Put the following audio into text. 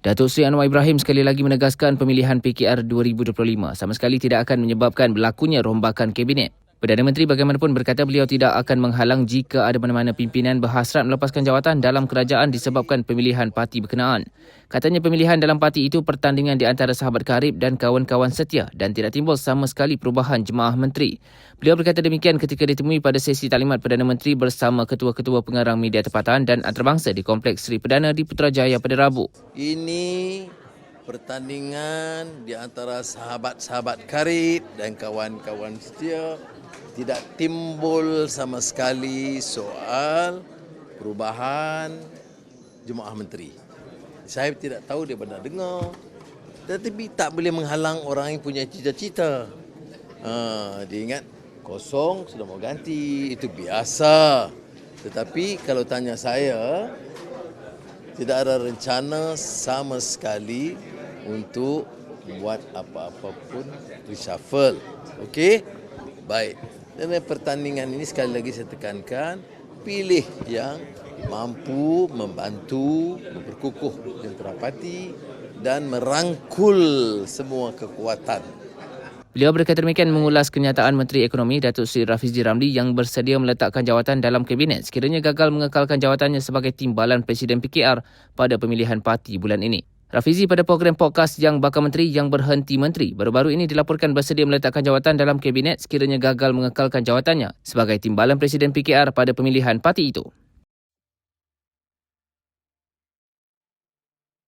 Datuk Seri Anwar Ibrahim sekali lagi menegaskan pemilihan PKR 2025 sama sekali tidak akan menyebabkan berlakunya rombakan kabinet. Perdana Menteri bagaimanapun berkata beliau tidak akan menghalang jika ada mana-mana pimpinan berhasrat melepaskan jawatan dalam kerajaan disebabkan pemilihan parti berkenaan. Katanya pemilihan dalam parti itu pertandingan di antara sahabat karib dan kawan-kawan setia dan tidak timbul sama sekali perubahan jemaah menteri. Beliau berkata demikian ketika ditemui pada sesi taklimat Perdana Menteri bersama ketua-ketua pengarang media tempatan dan antarabangsa di Kompleks Seri Perdana di Putrajaya pada Rabu. Ini pertandingan di antara sahabat-sahabat karib dan kawan-kawan setia tidak timbul sama sekali soal perubahan jemaah menteri. Saya tidak tahu dia benar dengar. Tetapi tak boleh menghalang orang yang punya cita-cita. Ha, dia ingat kosong sudah mau ganti, itu biasa. Tetapi kalau tanya saya, tidak ada rencana sama sekali untuk buat apa-apa pun reshuffle. Okey? Baik. Dan pertandingan ini sekali lagi saya tekankan, pilih yang mampu membantu, memperkukuh jentera parti dan merangkul semua kekuatan. Beliau berkata demikian mengulas kenyataan Menteri Ekonomi Datuk Seri Rafizi Ramli yang bersedia meletakkan jawatan dalam kabinet sekiranya gagal mengekalkan jawatannya sebagai timbalan Presiden PKR pada pemilihan parti bulan ini. Rafizi pada program podcast yang bakal menteri yang berhenti menteri baru-baru ini dilaporkan bersedia meletakkan jawatan dalam kabinet sekiranya gagal mengekalkan jawatannya sebagai timbalan Presiden PKR pada pemilihan parti itu.